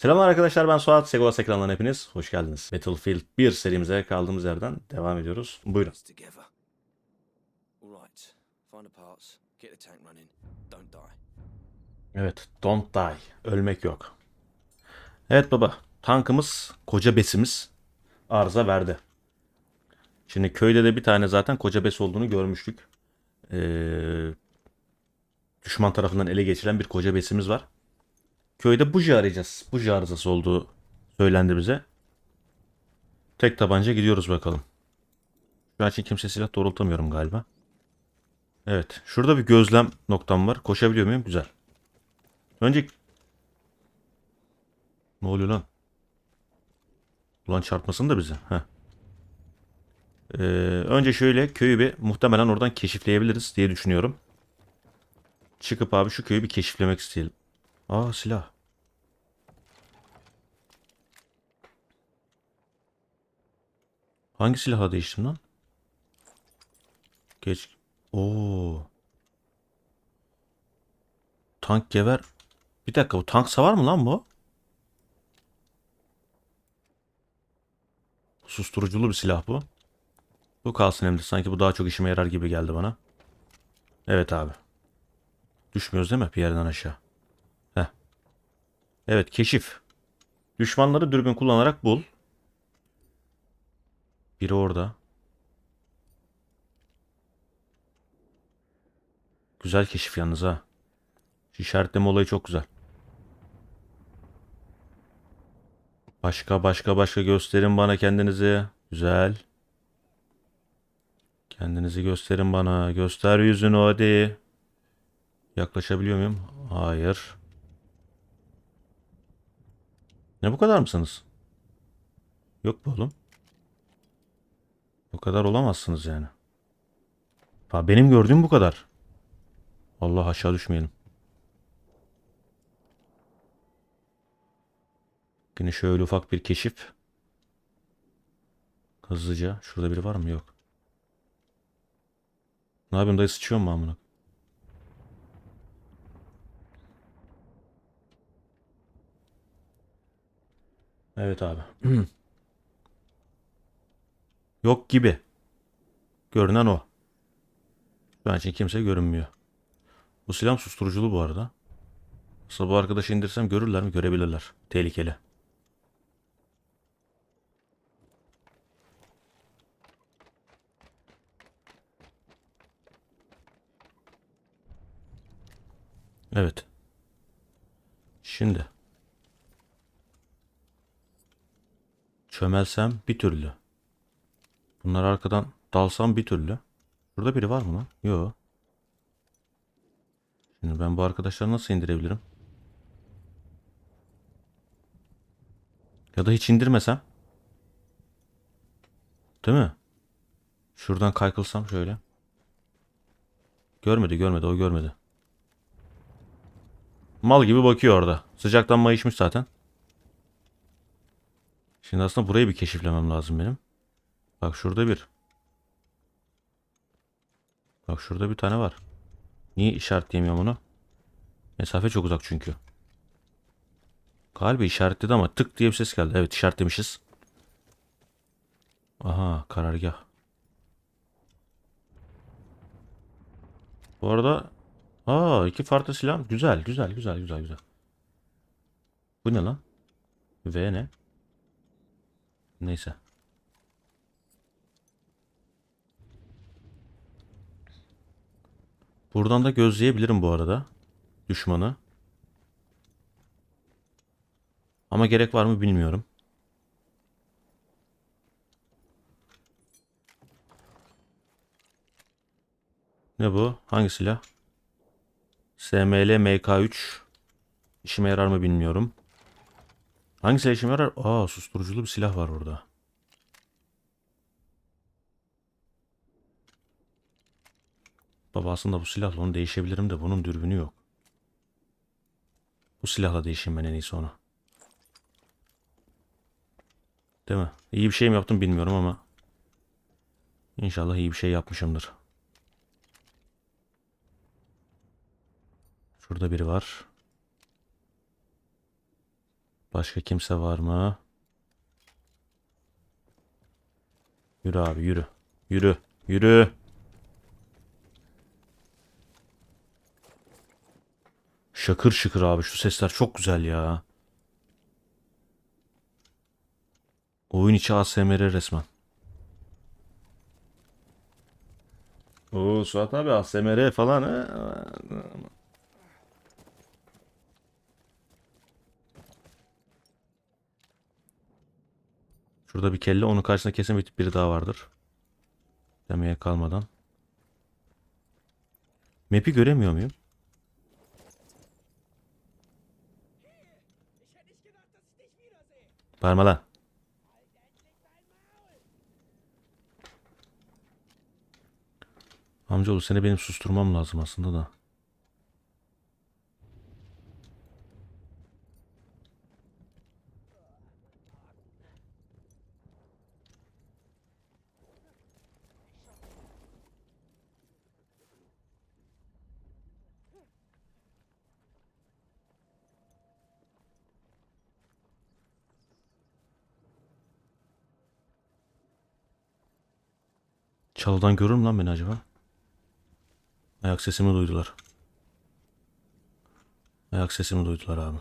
Selamlar arkadaşlar ben Suat. Segolas ekranlarına hepiniz hoş geldiniz. Battlefield 1 serimize kaldığımız yerden devam ediyoruz. Buyurun. Evet, don't die. Ölmek yok. Evet baba, tankımız, koca besimiz arıza verdi. Şimdi köyde de bir tane zaten koca bes olduğunu görmüştük. Ee, düşman tarafından ele geçirilen bir koca besimiz var. Köyde buji arayacağız. Buji arızası olduğu söylendi bize. Tek tabanca gidiyoruz bakalım. Şu an için kimse silah doğrultamıyorum galiba. Evet. Şurada bir gözlem noktam var. Koşabiliyor muyum? Güzel. Önce... Ne oluyor lan? Ulan çarpmasın da bize. Heh. Ee, önce şöyle köyü bir muhtemelen oradan keşifleyebiliriz diye düşünüyorum. Çıkıp abi şu köyü bir keşiflemek isteyelim. Aa silah. Hangi silahla değiştim lan? Geç. Oo. Tank gever. Bir dakika bu tank savar mı lan bu? Susturuculu bir silah bu. Bu kalsın hem de sanki bu daha çok işime yarar gibi geldi bana. Evet abi. Düşmüyoruz değil mi bir yerden aşağı? Evet keşif. Düşmanları dürbün kullanarak bul. Biri orada. Güzel keşif yalnız ha. Şu işaretleme olayı çok güzel. Başka başka başka gösterin bana kendinizi. Güzel. Kendinizi gösterin bana. Göster yüzünü hadi. Yaklaşabiliyor muyum? Hayır. Ne bu kadar mısınız? Yok bu oğlum. Bu kadar olamazsınız yani. Ha, benim gördüğüm bu kadar. Allah aşağı düşmeyelim. Yine şöyle ufak bir keşif. Hızlıca. Şurada biri var mı? Yok. Ne yapayım dayı sıçıyor mu amına? Evet abi. Yok gibi. Görünen o. Şu an için kimse görünmüyor. Bu silah susturuculu bu arada. Aslında bu arkadaşı indirsem görürler mi? Görebilirler. Tehlikeli. Evet. Şimdi. Çömelsem bir türlü. Bunlar arkadan dalsam bir türlü. Burada biri var mı lan? Yok. Şimdi ben bu arkadaşları nasıl indirebilirim? Ya da hiç indirmesem. Değil mi? Şuradan kaykılsam şöyle. Görmedi görmedi o görmedi. Mal gibi bakıyor orada. Sıcaktan mayışmış zaten. Şimdi aslında burayı bir keşiflemem lazım benim. Bak şurada bir. Bak şurada bir tane var. Niye işaretleyemiyorum onu? Mesafe çok uzak çünkü. Galiba işaretledi ama tık diye bir ses geldi. Evet işaretlemişiz. Aha karargah. Bu arada aa iki farklı silah. Güzel güzel güzel güzel güzel. Bu ne lan? V ne? Neyse. Buradan da gözleyebilirim bu arada. Düşmanı. Ama gerek var mı bilmiyorum. Ne bu? Hangi silah? SML MK3. İşime yarar mı bilmiyorum. Hangi silah işime yarar? Aa susturuculu bir silah var orada. Baba aslında bu silahla onu değişebilirim de bunun dürbünü yok. Bu silahla değişeyim ben en iyisi onu. Değil mi? İyi bir şey mi yaptım bilmiyorum ama. İnşallah iyi bir şey yapmışımdır. Şurada biri var. Başka kimse var mı? Yürü abi yürü. Yürü. Yürü. Şakır şıkır abi şu sesler çok güzel ya. Oyun içi ASMR resmen. Oo Suat abi ASMR falan ha. Şurada bir kelle onun karşısında kesin bir biri daha vardır. Demeye kalmadan. Map'i göremiyor muyum? Bağırma lan. Amcaoğlu seni benim susturmam lazım aslında da. Çalıdan görür mü lan beni acaba? Ayak sesimi duydular. Ayak sesimi duydular abi.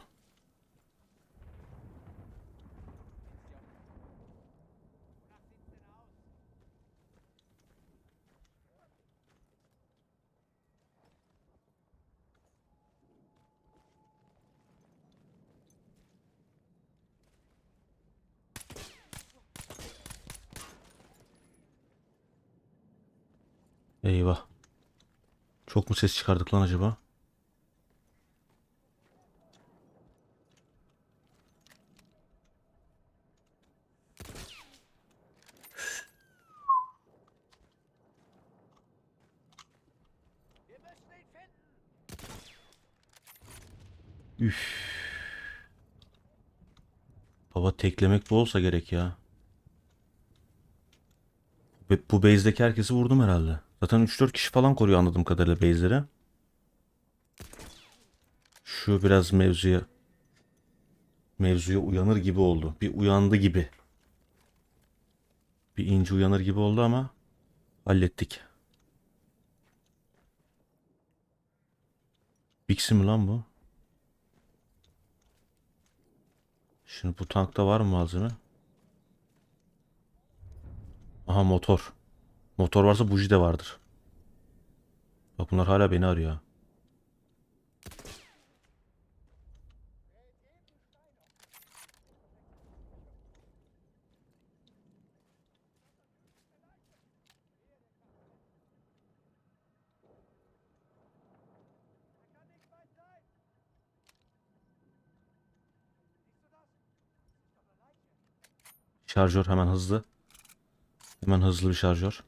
Eyvah. Çok mu ses çıkardık lan acaba? Üf. Baba teklemek bu olsa gerek ya. Bu base'deki herkesi vurdum herhalde. Zaten 3-4 kişi falan koruyor anladığım kadarıyla base'leri. Şu biraz mevzuya mevzuya uyanır gibi oldu. Bir uyandı gibi. Bir ince uyanır gibi oldu ama hallettik. Bixi mi lan bu? Şimdi bu tankta var mı malzeme? Aha motor. Motor varsa buji de vardır. Bak bunlar hala beni arıyor. Şarjör hemen hızlı. Hemen hızlı bir şarjör.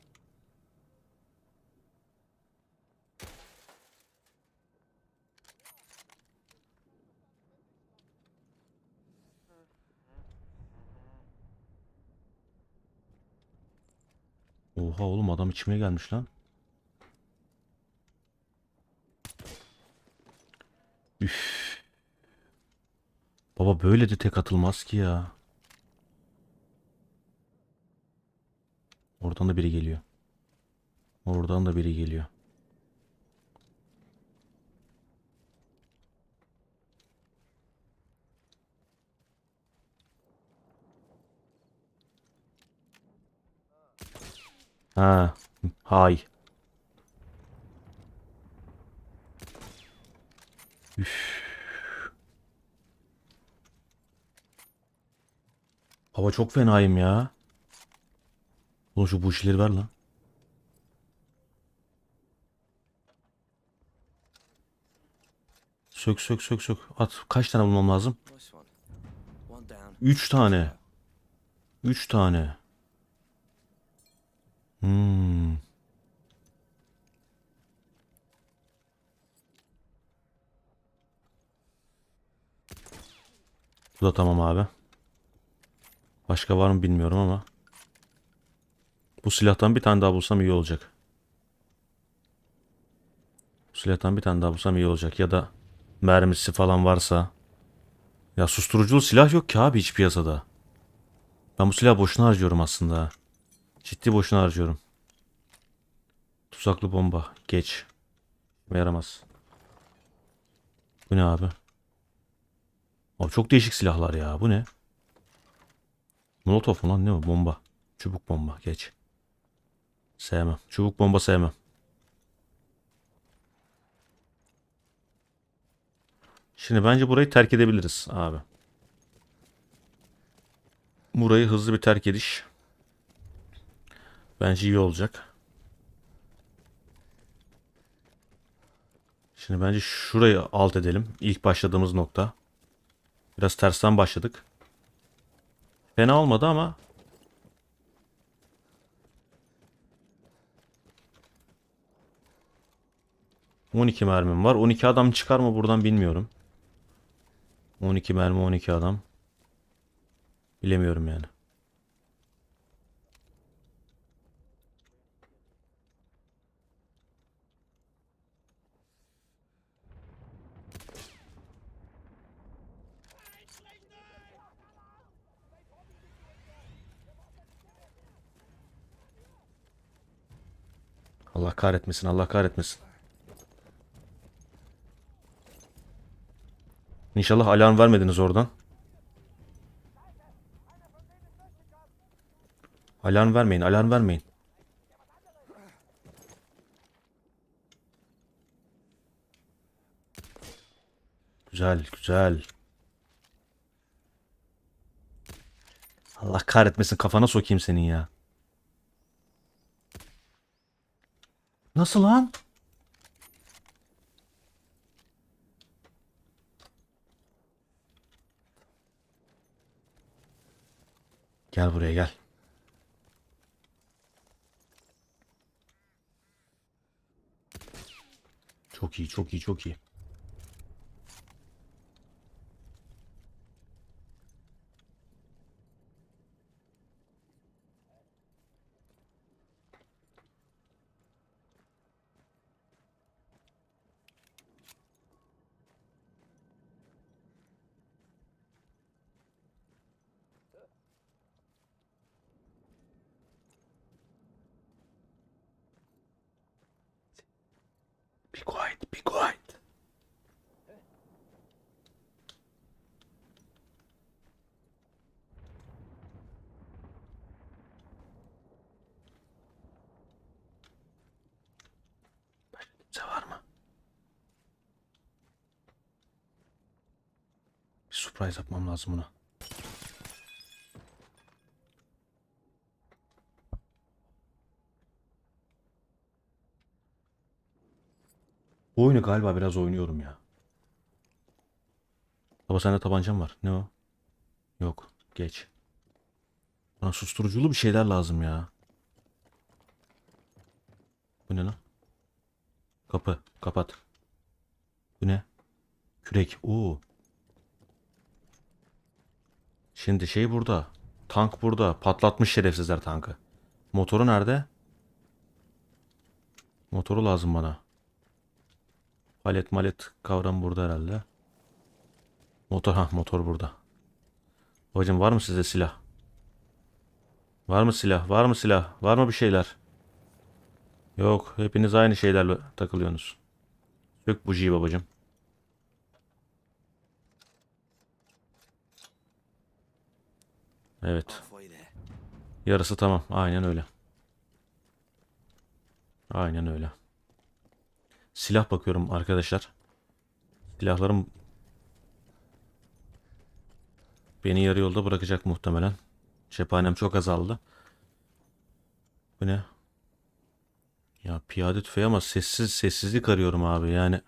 Oha oğlum adam içmeye gelmiş lan. Üf. Baba böyle de tek atılmaz ki ya. Oradan da biri geliyor. Oradan da biri geliyor. Ha, hay. Üf. Hava çok fenayım ya. Oğlum şu bu işleri ver lan. Sök sök sök sök. At. Kaç tane bulmam lazım? Üç tane. Üç tane. Hmm. Bu da tamam abi. Başka var mı bilmiyorum ama. Bu silahtan bir tane daha bulsam iyi olacak. Bu silahtan bir tane daha bulsam iyi olacak. Ya da mermisi falan varsa. Ya susturuculu silah yok ki abi hiç piyasada. Ben bu silahı boşuna harcıyorum aslında. Ciddi boşuna harcıyorum. Tuzaklı bomba. Geç. Yaramaz. Bu ne abi? Abi çok değişik silahlar ya. Bu ne? Molotov mu lan ne o? Bomba. Çubuk bomba. Geç. Sevmem. Çubuk bomba sevmem. Şimdi bence burayı terk edebiliriz abi. Burayı hızlı bir terk ediş. Bence iyi olacak. Şimdi bence şurayı alt edelim. İlk başladığımız nokta. Biraz tersten başladık. Fena olmadı ama ...12 mermim var. 12 adam çıkar mı buradan bilmiyorum. 12 mermi 12 adam. Bilemiyorum yani. Allah kahretmesin, Allah kahretmesin. İnşallah alarm vermediniz oradan. Alarm vermeyin, alarm vermeyin. Güzel, güzel. Allah kahretmesin kafana sokayım senin ya. Nasıl lan? Gel buraya gel. Çok iyi, çok iyi, çok iyi. Be quiet, be quiet. Başka kimse var mı? Bir surprise yapmam lazım buna. Bu oyunu galiba biraz oynuyorum ya. Baba sende tabancam var. Ne o? Yok. Geç. Bana susturuculu bir şeyler lazım ya. Bu ne lan? Kapı. Kapat. Bu ne? Kürek. Oo. Şimdi şey burada. Tank burada. Patlatmış şerefsizler tankı. Motoru nerede? Motoru lazım bana. Palet malet kavram burada herhalde. Motor ha motor burada. Hocam var mı size silah? Var mı silah? Var mı silah? Var mı bir şeyler? Yok. Hepiniz aynı şeylerle takılıyorsunuz. Sök bujiyi babacım. Evet. Yarısı tamam. Aynen öyle. Aynen öyle. Silah bakıyorum arkadaşlar. Silahlarım beni yarı yolda bırakacak muhtemelen. Cephanem çok azaldı. Bu ne? Ya piyade tüfeği ama sessiz sessizlik arıyorum abi yani.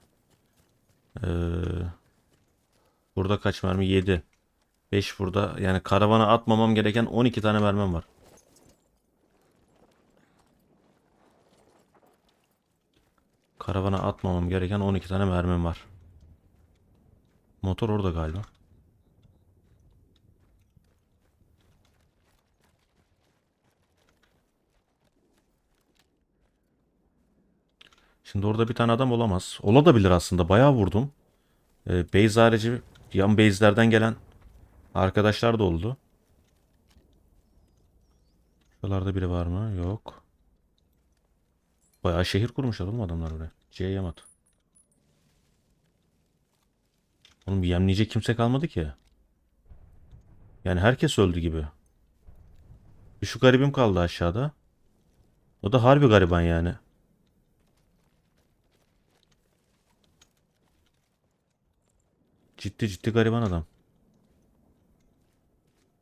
Ee, burada kaç mermi? 7. 5 burada. Yani karavana atmamam gereken 12 tane mermim var. Karavana atmamam gereken 12 tane mermim var. Motor orada galiba. Şimdi orada bir tane adam olamaz. Olabilir aslında. Bayağı vurdum. Ee, base harici yan base'lerden gelen arkadaşlar da oldu. Şuralarda biri var mı? Yok. Bayağı şehir kurmuşlar oğlum adamlar buraya. C Yamat. Oğlum yemleyecek kimse kalmadı ki. Yani herkes öldü gibi. Bir şu garibim kaldı aşağıda. O da harbi gariban yani. Ciddi ciddi gariban adam.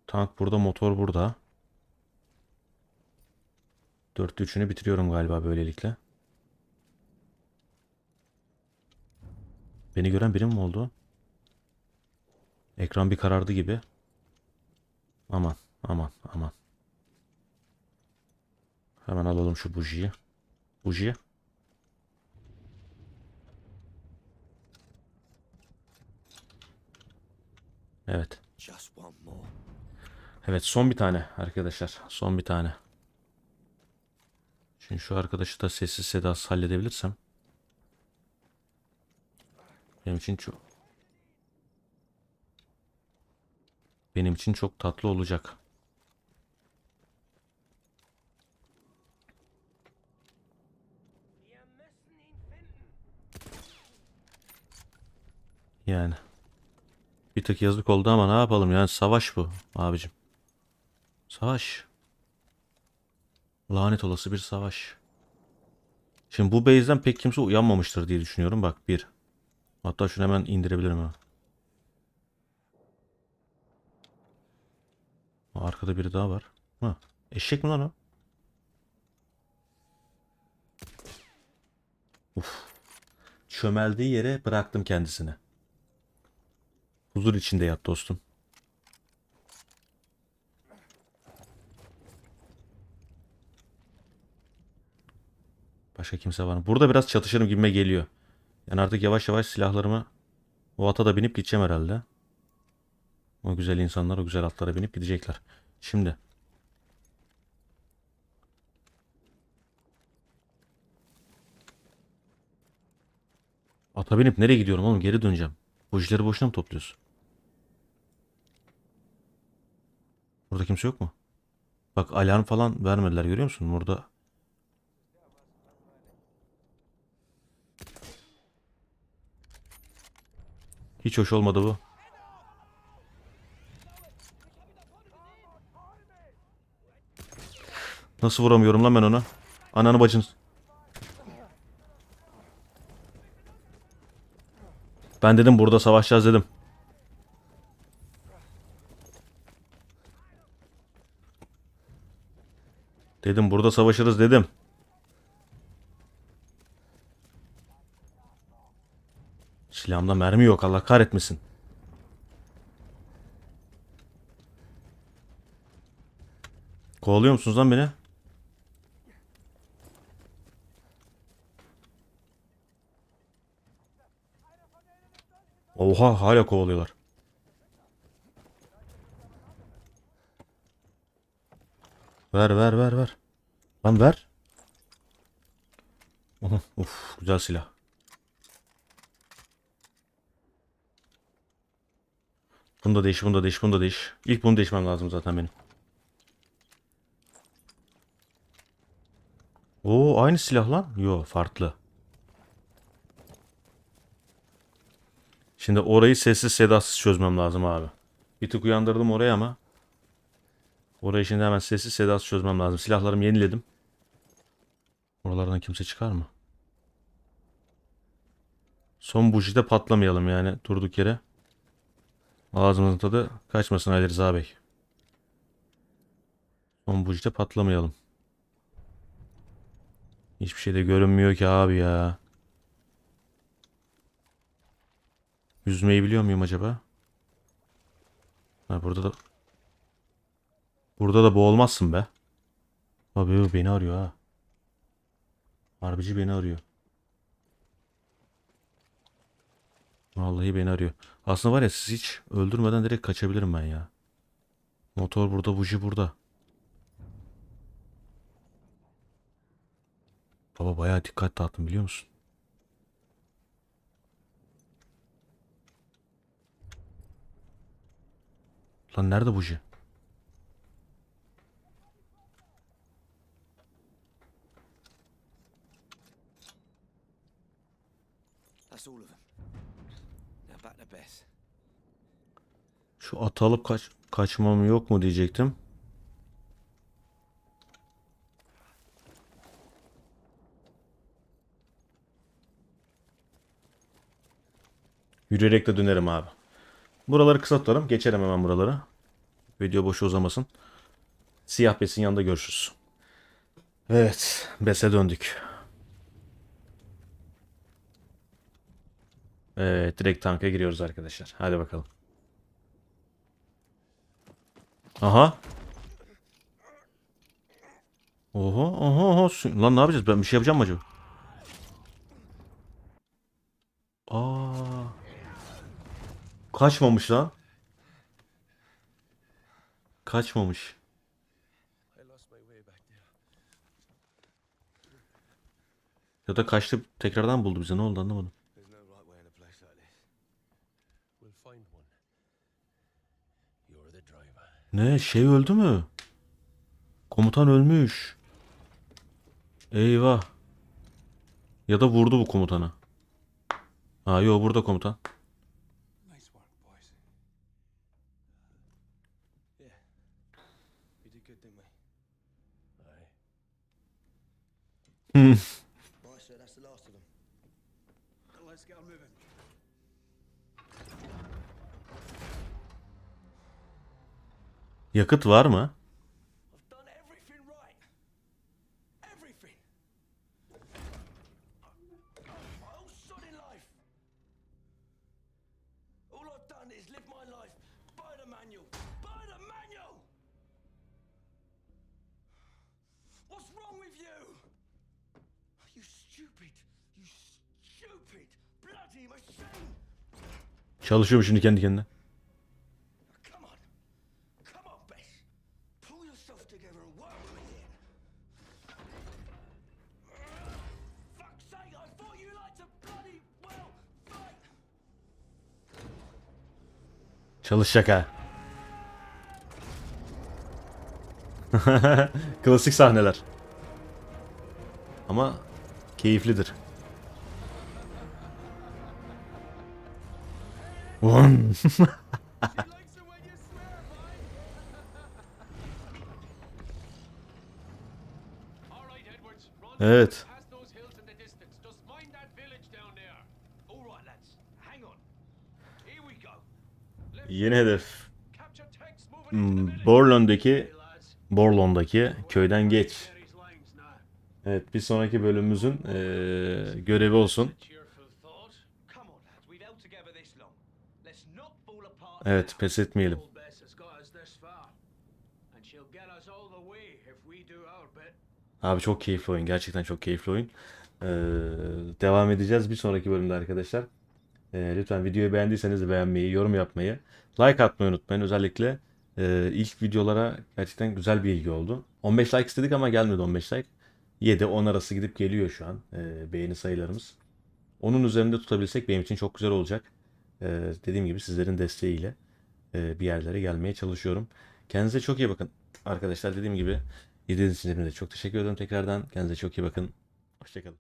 Tank burada, motor burada. 4'te 3'ünü bitiriyorum galiba böylelikle. Beni gören biri mi oldu? Ekran bir karardı gibi. Aman, aman, aman. Hemen alalım şu bujiyi. Bujiyi. Evet. Evet son bir tane arkadaşlar. Son bir tane. Şimdi şu arkadaşı da sessiz sedasız halledebilirsem. Benim için çok benim için çok tatlı olacak. Yani. Bir tık yazık oldu ama ne yapalım yani savaş bu abicim. Savaş. Lanet olası bir savaş. Şimdi bu base'den pek kimse uyanmamıştır diye düşünüyorum. Bak bir. Hatta şunu hemen indirebilirim ha. Arkada biri daha var. Ha. Eşek mi lan o? Uf. Çömeldiği yere bıraktım kendisini. Huzur içinde yat dostum. Başka kimse var mı? Burada biraz çatışırım gibime geliyor. Yani artık yavaş yavaş silahlarımı o ata da binip gideceğim herhalde. O güzel insanlar o güzel atlara binip gidecekler. Şimdi. Ata binip nereye gidiyorum oğlum? Geri döneceğim. Bujileri boşuna mı topluyorsun? Burada kimse yok mu? Bak alarm falan vermediler görüyor musun? Burada hiç hoş olmadı bu. Nasıl vuramıyorum lan ben ona? Ananı bacını. Ben dedim burada savaşacağız dedim. Dedim burada savaşırız dedim. Silahımda mermi yok Allah kahretmesin. Kovalıyor musunuz lan beni? Oha hala kovalıyorlar. Ver ver ver ver. Lan ver. Oha, Uf güzel silah. Bunu da değiş, bunu da değiş, bunu da değiş. İlk bunu değişmem lazım zaten benim. Oo aynı silah lan. Yo farklı. Şimdi orayı sessiz sedasız çözmem lazım abi. Bir tık uyandırdım orayı ama. Orayı şimdi hemen sessiz sedasız çözmem lazım. Silahlarımı yeniledim. Oralardan kimse çıkar mı? Son bujide patlamayalım yani durduk yere. Ağzımızın tadı kaçmasın Ali Rıza Bey. Son bujide patlamayalım. Hiçbir şey de görünmüyor ki abi ya. Yüzmeyi biliyor muyum acaba? Ha burada da Burada da boğulmazsın be. Abi beni arıyor ha. Harbici beni arıyor. Vallahi beni arıyor. Aslında var ya siz hiç öldürmeden direkt kaçabilirim ben ya. Motor burada, buji burada. Baba bayağı dikkat dağıttım biliyor musun? Lan nerede buji? Şu atı alıp kaç kaçmam yok mu diyecektim. Yürüyerek de dönerim abi. Buraları kısa tutarım. Geçerim hemen buraları. Video boşu uzamasın. Siyah besin yanında görüşürüz. Evet. Bese döndük. Evet. Direkt tanka giriyoruz arkadaşlar. Hadi bakalım. Aha. Oha oha. Su- Lan ne yapacağız? Ben bir şey yapacağım mı acaba? Aa. Kaçmamış lan. Kaçmamış. Ya da kaçtı tekrardan buldu bizi. Ne oldu anlamadım. Ne şey öldü mü? Komutan ölmüş. Eyvah. Ya da vurdu bu komutanı. Ha yo burada komutan. Yakıt var mı? To bloody well fight. Çalışacak ha. Klasik sahneler. Ama keyiflidir. Go. Yeni hedef. Hmm. Borlon'daki. Borlon'daki köyden geç. Evet bir sonraki bölümümüzün eee, görevi olsun. Do our bit. Abi çok keyifli oyun. Gerçekten çok keyifli oyun. Ee, devam edeceğiz bir sonraki bölümde arkadaşlar. Ee, lütfen videoyu beğendiyseniz beğenmeyi, yorum yapmayı, like atmayı unutmayın. Özellikle e, ilk videolara gerçekten güzel bir ilgi oldu. 15 like istedik ama gelmedi 15 like. 7-10 arası gidip geliyor şu an e, beğeni sayılarımız. Onun üzerinde tutabilsek benim için çok güzel olacak. Ee, dediğim gibi sizlerin desteğiyle e, bir yerlere gelmeye çalışıyorum. Kendinize çok iyi bakın. Arkadaşlar dediğim gibi İzlediğiniz için hepinize çok teşekkür ederim tekrardan. Kendinize çok iyi bakın. Hoşçakalın.